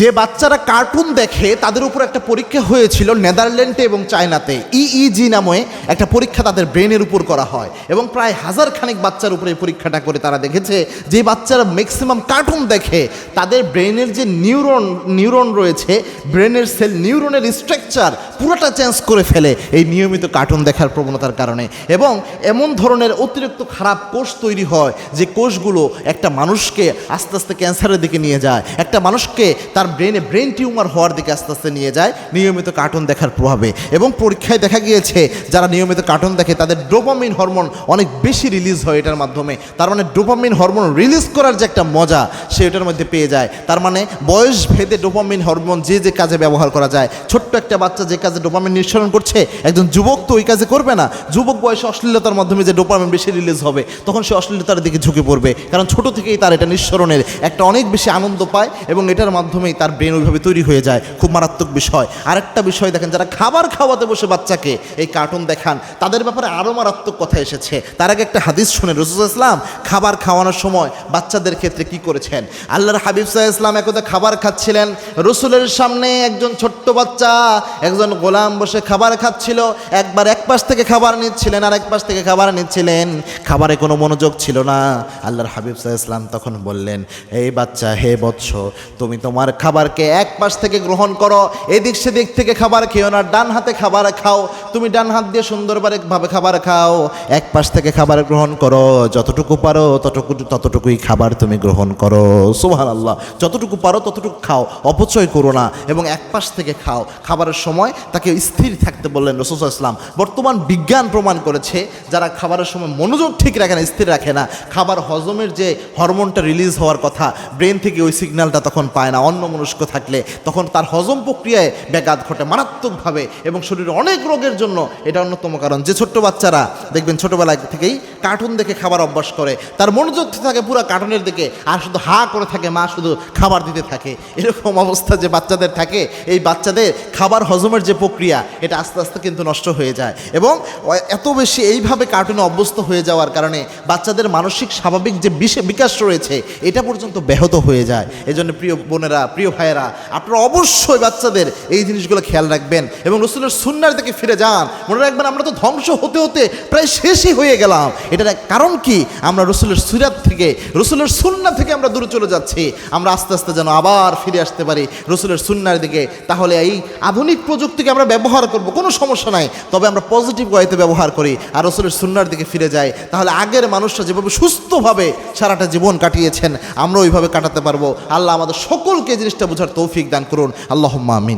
যে বাচ্চারা কার্টুন দেখে তাদের উপর একটা পরীক্ষা হয়েছিল নেদারল্যান্ডে এবং চায়নাতে। ইইজি নামে একটা পরীক্ষা তাদের ব্রেনের উপর করা হয় এবং প্রায় হাজার খানেক বাচ্চার উপরে এই পরীক্ষাটা করে তারা দেখেছে যে বাচ্চারা ম্যাক্সিমাম কার্টুন দেখে তাদের ব্রেনের যে নিউরন নিউরন রয়েছে, ব্রেনের সেল নিউরনের স্ট্রাকচার পুরোটা চেঞ্জ করে ফেলে এই নিয়মিত কার্টুন দেখার প্রবণতার কারণে। এবং এমন ধরনের অতিরিক্ত খারাপ কোষ তৈরি হয় যে কোষগুলো একটা মানুষকে আস্তে আস্তে ক্যান্সারের দিকে নিয়ে যায়, একটা মানুষকে তার ব্রেনে ব্রেন টিউমার হওয়ার দিকে আস্তে আস্তে নিয়ে যায় নিয়মিত কার্টুন দেখার প্রভাবে। এবং পরীক্ষায় দেখা গিয়েছে, যারা নিয়মিত কার্টুন দেখে তাদের ডোপামিন হরমোন অনেক বেশি রিলিজ হয় এটার মাধ্যমে। তার মানে ডোপামিন হরমোন রিলিজ করার যে একটা মজা, সে এটার মধ্যে পেয়ে যায়। তার মানে বয়স ভেদে ডোপামিন হরমোন যে যে কাজে ব্যবহার করা যায়, ছোট্ট একটা বাচ্চা যে কাজে ডোপামিন নিঃসরণ করছে, একজন যুবক তো ওই কাজে করবে না। যুবক বয়সে অশ্লীলতার মাধ্যমে যে ডোপামিন বেশি রিলিজ হবে, তখন সে অশ্লীলতার দিকে ঝুঁকে পড়বে। কারণ ছোট থেকেই তার এটা নিঃসরণের একটা অনেক বেশি আনন্দ পায় এবং এটার মাধ্যমেই তার ব্রেন ওইভাবে তৈরি হয়ে যায়। খুব মারাত্মক বিষয়। আরেকটা বিষয় দেখেন, যারা খাবার খাওয়াতে বসে বাচ্চাকে এই কার্টুন দেখান, তাদের ব্যাপারে আরও মারাত্মক কথা এসেছে। তার আগে একটা হাদিস শুনে রসুল ইসলাম খাবার খাওয়ানোর সময় বাচ্চাদের ক্ষেত্রে কি করেছেন? আল্লাহর হাবিব সাহা ইসলাম একদা খাবার খাচ্ছিলেন। রসুলের সামনে একজন ছোট্ট বাচ্চা, একজন গোলাম বসে খাবার খাচ্ছিল, একবার এক পাশ থেকে খাবার নিচ্ছিলেন আর এক পাশ থেকে খাবার নিচ্ছিলেন। খাবারে কোনো মনোযোগ ছিল না। আল্লাহর হাবিব সাহা ইসলাম তখন বললেন, এই বাচ্চা, হে বৎস, তুমি তোমার খাবারকে এক পাশ থেকে গ্রহণ করো, এদিক সেদিক থেকে খাবার খেও না ডান হাতে খাবার খাও তুমি ডান হাত দিয়ে সুন্দরভাবে ভাবে খাবার খাও, এক পাশ থেকে খাবার গ্রহণ করো, যতটুকু পারো ততটুকু, ততটুকুই খাবার তুমি গ্রহণ করো। সুহান আল্লাহ যতটুকু পারো ততটুকু খাও, অপচয় করো না এবং এক পাশ থেকে খাও। খাবারের সময় তাকে স্থির থাকতে বললেন রসুল ইসলাম বর্তমান বিজ্ঞান প্রমাণ করেছে, যারা খাবারের সময় মনোযোগ ঠিক রাখে না, স্থির রাখে না, খাবার হজমের যে হরমোনটা রিলিজ হওয়ার কথা, ব্রেন থেকে ওই সিগন্যালটা তখন পায় না অন্য মনস্ক থাকলে, তখন তার হজম প্রক্রিয়ায় ব্যাঘাত ঘটে মারাত্মকভাবে এবং শরীরে অনেক রোগের জন্য এটা অন্যতম কারণ। যে ছোট্ট বাচ্চারা, দেখবেন ছোটোবেলা থেকেই কার্টুন দেখে খাবার অভ্যাস করে, তার মনোযোগ থাকে পুরো কার্টুনের দিকে, আর শুধু হা করে থাকে, মা শুধু খাবার দিতে থাকে। এরকম অবস্থা যে বাচ্চাদের থাকে, এই বাচ্চাদের খাবার হজমের যে প্রক্রিয়া, এটা আস্তে আস্তে কিন্তু নষ্ট হয়ে যায়। এবং এত বেশি এইভাবে কার্টুনে অভ্যস্ত হয়ে যাওয়ার কারণে বাচ্চাদের মানসিক, স্বাভাবিক যে বিকাশ রয়েছে, এটা পর্যন্ত ব্যাহত হয়ে যায়। এই জন্য প্রিয় বোনেরা, প্রিয় ভাইয়েরা, আপনারা অবশ্যই বাচ্চাদের এই জিনিসগুলো খেয়াল রাখবেন এবং রসুলের সুন্নার দিকে ফিরে যান। মনে রাখবেন, আমরা তো ধ্বংস হতে হতে প্রায় শেষই হয়ে গেলাম। এটার এক কারণ কি? আমরা রসুলের সুরাত থেকে, রসুলের সুন্না থেকে আমরা দূরে চলে যাচ্ছি। আমরা আস্তে আস্তে যেন আবার ফিরে আসতে পারি রসুলের সুন্নার দিকে। তাহলে এই আধুনিক প্রযুক্তিকে আমরা ব্যবহার করব, কোনো সমস্যা নাই। তবে আমরা পজিটিভ ওয়েতে ব্যবহার করি আর রসুলের সুন্নার দিকে ফিরে যাই। তাহলে আগের মানুষরা যেভাবে সুস্থভাবে সারাটা জীবন কাটিয়েছেন আমরা ওইভাবে কাটাতে পারব। আল্লাহ আমাদের সকলকে জিনিসটা বোঝার তৌফিক দান করুন। আল্লাহ আমিন।